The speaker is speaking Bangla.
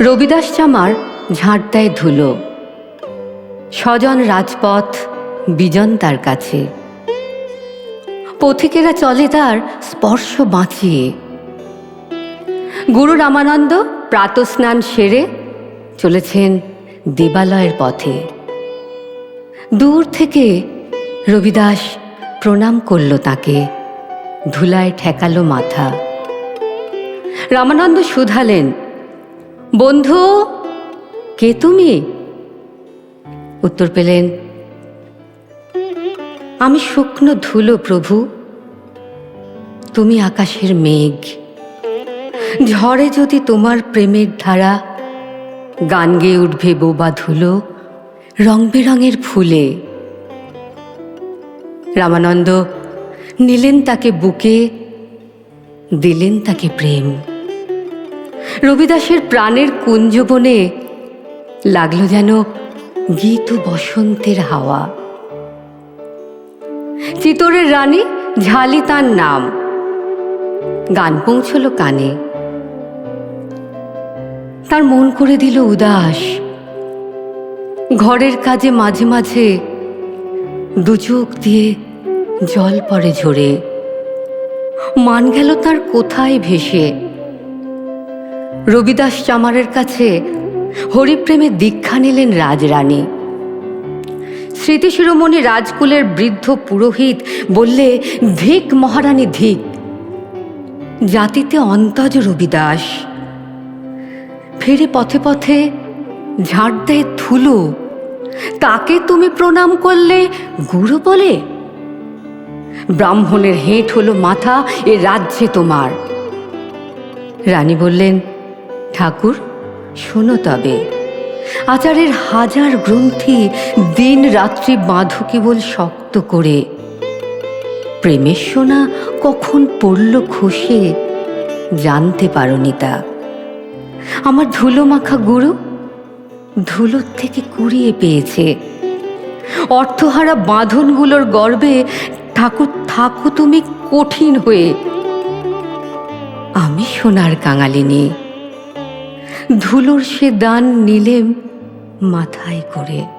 রবিদাস চামার ঝাঁট দেয় ধুলো। স্বজন রাজপথ বিজন তার কাছে। পথিকেরা চলে তার স্পর্শ বাঁচিয়ে। গুরু রামানন্দ প্রাতস্নান সেরে চলেছেন দেবালয়ের পথে। দূর থেকে রবিদাস প্রণাম করল তাকে, ধুলায় ঠেকালো মাথা। রামানন্দ শুধালেন বন্ধু, কে তুমি? উত্তর পেলেন, আমি শুকনো ধুলো প্রভু, তুমি আকাশের মেঘ। ঝড়ে যদি তোমার প্রেমের ধারা, গান গেয়ে উঠবে বোবা ধুলো, রং বেরঙের ফুলে। রামানন্দ নিলেন তাকে বুকে, দিলেন তাকে প্রেম। রবিদাসের প্রাণের কুঞ্জবনে লাগল যেন গীত বসন্তের হাওয়া। চিতোরের রানী ঝালি তার নাম। গান পৌঁছল কানে। তার মন করে দিল উদাস। ঘরের কাজে মাঝে মাঝে দু চোখ দিয়ে জল পড়ে ঝরে। মান গেল তার কোথায় ভেসে? রবিদাস চামারের কাছে হরিপ্রেমে দীক্ষা নিলেন রাজরানী। স্মৃতি শিরোমণি রাজকুলের বৃদ্ধ পুরোহিত বললে ধিক মহারানী ধিক জাতিতে অন্তজ রবিদাস। ফিরে পথে পথে ঝাড় দেয় ধুলো। তাকে তুমি প্রণাম করলে গুরু বলে। ব্রাহ্মণের হেঁট হলো মাথা, এ রাজ্যে তোমার। রানী বললেন ঠাকুর, শোনো তবে। আচারের হাজার গ্রন্থি দিন রাত্রি বাঁধো কেবল শক্ত করে। প্রেমের সোনা কখন পড়ল খসে জানতে পারোনি তা। আমার ধুলো মাখা গুরু ধুলোর থেকে কুড়িয়ে পেয়েছে। অর্থহারা বাঁধনগুলোর গর্বে ঠাকুর থাকো তুমি কঠিন হয়ে। আমি সোনার কাঙালিনী। ধুলোর সে দান নিলেম মাথায় করে।